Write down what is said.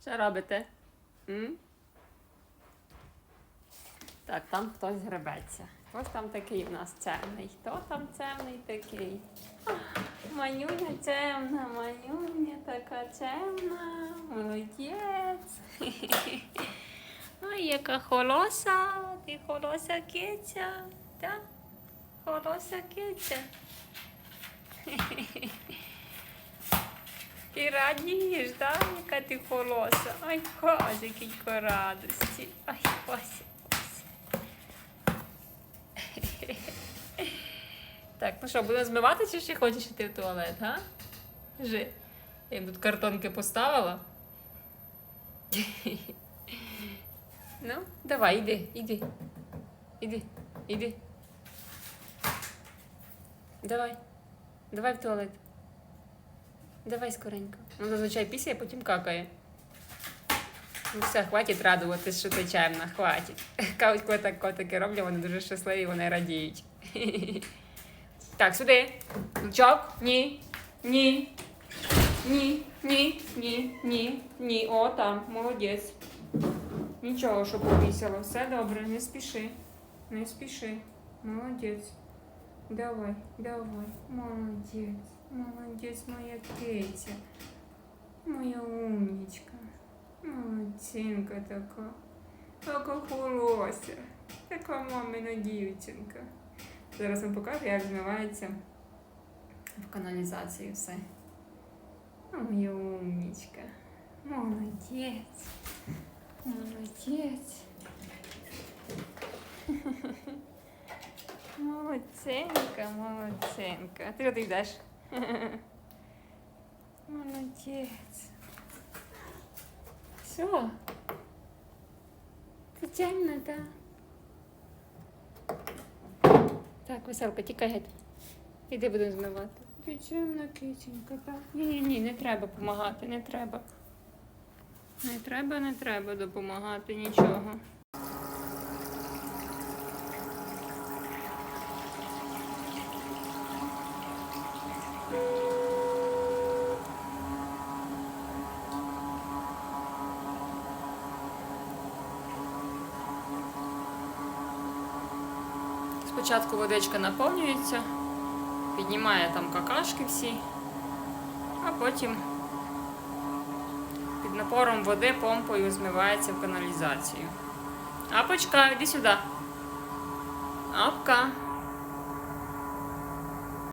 Що робите? М? Так, там хтось гребеться. Ось там такий у нас темний. Хто там темний такий? А, Манюня темна, манюня така темна. Молодець. Ой, яка холоса. Ти холоса киця. Так? Холоса киця. Ти радієш, так? Яка ти холоса. Ай, козикінько радості. Ай, Вася, Вася. Так, ну що, будемо змивати чи ще хочеш йти в туалет, га? Жи. Я тут картонки поставила. Ну, давай, іди, іди. Іди, іди. Давай. Давай в туалет. Давай скоренько. Ну, зазвичай після, потім какає. Ну все, хватить радуватись, що ти чемна, хватить. Кажуть, коли так котики роблять, вони дуже щасливі, вони радіють. Так, сюди. Лучок. Ні. Ні. Ні. Ні. Ні. Ні. Ні. О, там. Молодець. Нічого, що повісило. Все добре, не спіши. Не спіши. Молодець. Давай, давай. Молодець. Молодець, моя киця. Моя умнічка. Молодцинка така. Така хороша. Така мамина дівчинка. Зараз вам покажу, як змивається в каналізації все. О, моя умнічка. Молодець. Молодець. Молодценька, молодценька. А ти куди йдеш? Молодець. Все. Ти темна, так? Так, веселка, тікай геть. Іди будемо змивати. Ти темна киценька, так? Ні, ні, ні, не треба допомагати, не треба. Не треба, не треба допомагати нічого. Спочатку водичка наповнюється, піднімає там какашки всі, а потім під напором води помпою змивається в каналізацію. Апочка, іди сюди. Апка.